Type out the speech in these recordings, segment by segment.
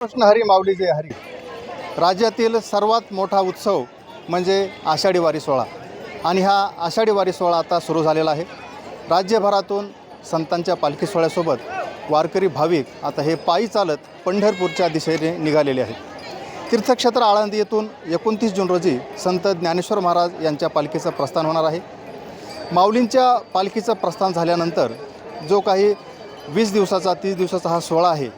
कृष्ण हरी माऊली जय हरी. राज्यातील सर्वात मोठा उत्सव म्हणजे आषाढी वारी सोहळा. आणि हा आषाढी वारी सोहळा आता सुरू झालेला आहे. राज्यभरातून संतांच्या पालखी सोहळ्यासोबत वारकरी भाविक आता हे पायी चालत पंढरपूरच्या दिशेने निघालेले आहेत. तीर्थक्षेत्र आळंदी येथून एकोणतीस जून रोजी संत ज्ञानेश्वर महाराज यांच्या पालखीचं प्रस्थान होणार आहे. माऊलींच्या पालखीचं प्रस्थान झाल्यानंतर जो काही वीस दिवसाचा तीस दिवसाचा हा सोहळा आहे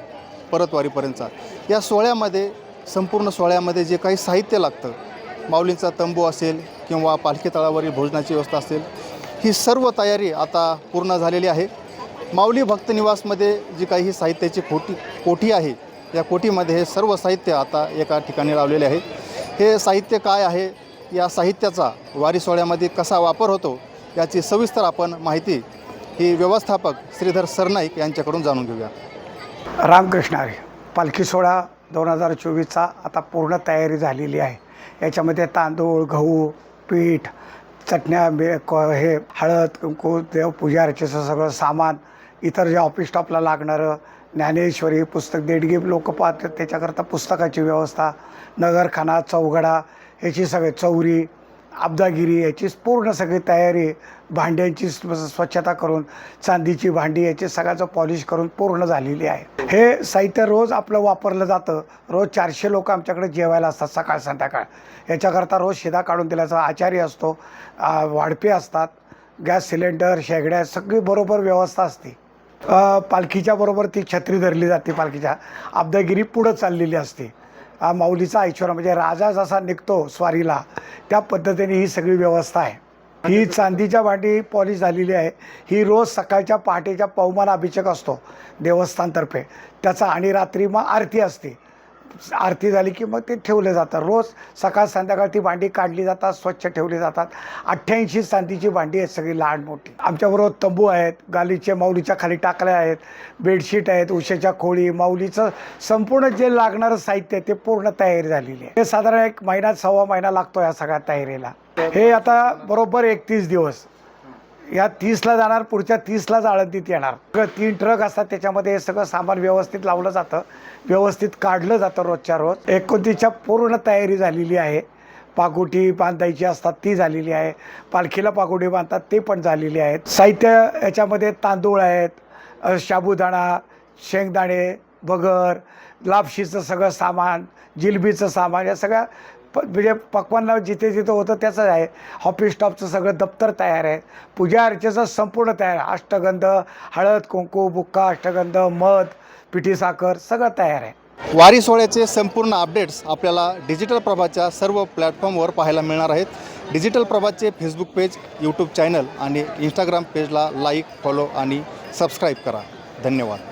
परतवारीपर्यंतचा या सोहळ्यामध्ये संपूर्ण सोहळ्यामध्ये जे काही साहित्य लागतं माऊलींचा तंबू असेल किंवा पालखी तळावरील भोजनाची व्यवस्था असेल ही सर्व तयारी आता पूर्ण झालेली आहे. माऊली भक्तनिवासमध्ये जी काही ही साहित्याची कोटी कोठी आहे या कोठीमध्ये हे सर्व साहित्य आता एका ठिकाणी लावलेले आहे. हे साहित्य काय आहे? या साहित्याचा वारी सोहळ्यामध्ये कसा वापर होतो? याची सविस्तर आपण माहिती ही व्यवस्थापक श्रीधर सरनाईक यांच्याकडून जाणून घेऊया. रामकृष्ण आर्य पालखी सोहळा दोन हजार चोवीसचा आता पूर्ण तयारी झालेली आहे. याच्यामध्ये तांदूळ गहू पीठ चटण्या बे क हे हळद कुंकू देवपूजा अर्चेचं सगळं सामान इतर जे ऑफिस स्टॉपला लागणारं ज्ञानेश्वरी पुस्तक देडगी लोक पाहतात त्याच्याकरता पुस्तकाची व्यवस्था नगरखाना चौघडा ह्याची सगळे चौरी अब्दागिरी याची पूर्ण सगळी तयारी भांड्यांची स्व- स्वच्छता करून चांदीची भांडी याची सगळ्याचं पॉलिश करून पूर्ण झालेली आहे. हे साहित्य रोज आपलं वापरलं जातं. रोज चारशे लोक आमच्याकडे जेवायला असतात सकाळ संध्याकाळ. याच्याकरता रोज शिदा काढून दिल्याचा आचारी असतो. वाढपे असतात. गॅस सिलेंडर शेगड्या सगळी बरोबर व्यवस्था असते. पालखीच्या बरोबर ती छत्री धरली जाते पालखीच्या. अब्दागिरी पुढं चाललेली असते. माऊलीचा ऐश्वर म्हणजे राजा जसा निघतो स्वारीला त्या पद्धतीने ही सगळी व्यवस्था आहे. ही चांदीच्या भांडी पॉलिश झालेली आहे. ही रोज सकाळच्या पहाटेच्या पवमान अभिषेक असतो देवस्थानतर्फे. त्याचा आणि रात्री मग आरती असते. आरती झाली की मग ते ठेवले जातं रोज सकाळ संध्याकाळ ती भांडी काढली जातात स्वच्छ ठेवली जातात. अठ्ठ्याऐंशी चांदीची भांडी आहेत सगळी लहान मोठी. आमच्याबरोबर तंबू आहेत गालीच्या माऊलीच्या खाली टाकल्या आहेत बेडशीट आहेत उशाच्या खोळी माऊलीचं संपूर्ण जे लागणारं साहित्य आहे ते पूर्ण तयारी झालेली आहे. हे साधारण एक महिना सव्वा महिना लागतो या सगळ्या तयारीला. हे आता बरोबर एकतीस दिवस. या तीसला जाणार पुढच्या तीसलाच आळंदीत येणार. तीन ट्रक असतात त्याच्यामध्ये हे सगळं सामान व्यवस्थित लावलं जातं. व्यवस्थित काढलं जातं रोजच्या रोज. एकोणतीसच्या पूर्ण तयारी झालेली आहे. पागोटी बांधायची असतात ती झालेली आहे. पालखीला पागोटी बांधतात ते पण झालेली आहेत. साहित्य याच्यामध्ये तांदूळ आहेत शाबुदाणा साबुदाणा शेंगदाणे बगर लापशीचं सगळं सामान जिलबीचं सामान या सगळ्या प म्हणजे पक्वांना जिथे जिथं होतं त्याचंच आहे. ऑफिस स्टॉपचं सगळं दप्तर तयार आहे. पूजा अर्चेचं संपूर्ण तयार आहे. अष्टगंध हळद कुंकू बुक्का अष्टगंध मध पिठी साखर सगळं तयार आहे. वारी सोहळ्याचे संपूर्ण अपडेट्स आपल्याला डिजिटल प्रभाच्या सर्व प्लॅटफॉर्मवर पाहायला मिळणार आहेत. डिजिटल प्रभाचे फेसबुक पेज यूट्यूब चॅनल आणि इंस्टाग्राम पेजला लाईक फॉलो आणि सबस्क्राईब करा. धन्यवाद.